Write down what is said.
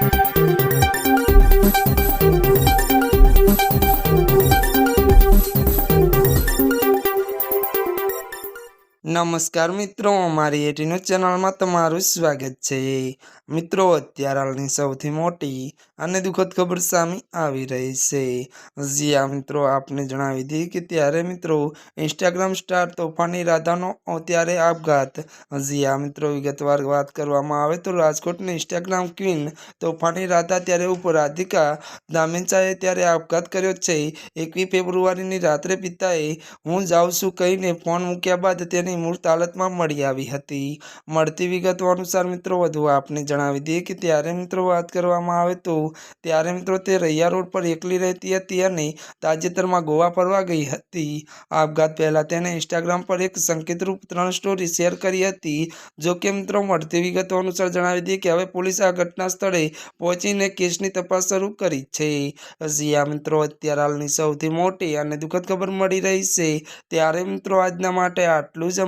Thank you. નમસ્કાર મિત્રો, અમારી એટીનો ચેનલમાં તમારું સ્વાગત છે. મિત્રો, અત્યારે હાલની સૌથી મોટી અને દુઃખદ ખબર સામે આવી રહી છે. જ્યાં મિત્રો, આપને જણાવી દઈએ કે ત્યારે મિત્રો ઇન્સ્ટાગ્રામ સ્ટાર તોફાની રાધાનો ત્યારે આપઘાત. જ્યાં મિત્રો, વિગતવાર વાત કરવામાં આવે તો રાજકોટની ઇન્સ્ટાગ્રામ ક્વીન તોફાની રાધા ત્યારે ઉપર રાધિકા દામેચાએ ત્યારે આપઘાત કર્યો છે. એકવી ફેબ્રુઆરીની રાત્રે પિતાએ, હું જાઉં છું કહીને ફોન મૂક્યા બાદ તેની મૃત હાલતમાં મળી આવી હતી. મળતી વિગતો અનુસાર મિત્રો, વધુ આપને જણાવી દઈએ કે ત્યારે મિત્રો વાત કરવામાં આવે તો ત્યારે મિત્રો તે રૈયા રોડ પર એકલી રહેતી હતી અને તાજેતરમાં ગોવા ફરવા ગઈ હતી. આપઘાત પહેલાં તેણે ઇન્સ્ટાગ્રામ પર એક સંકેતરૂપ ત્રણ સ્ટોરી શેર કરી હતી. જો કે મિત્રો, મળતી વિગતો અનુસાર જણાવી દઈએ કે હવે પોલીસે આ ઘટના સ્થળે પહોંચીને કેસની તપાસ શરૂ કરી છે. જ્યાં મિત્રો અત્યારે હાલની સૌથી મોટી અને દુઃખદ ખબર મળી રહી છે. ત્યારે મિત્રો, આજના માટે આટલું જ.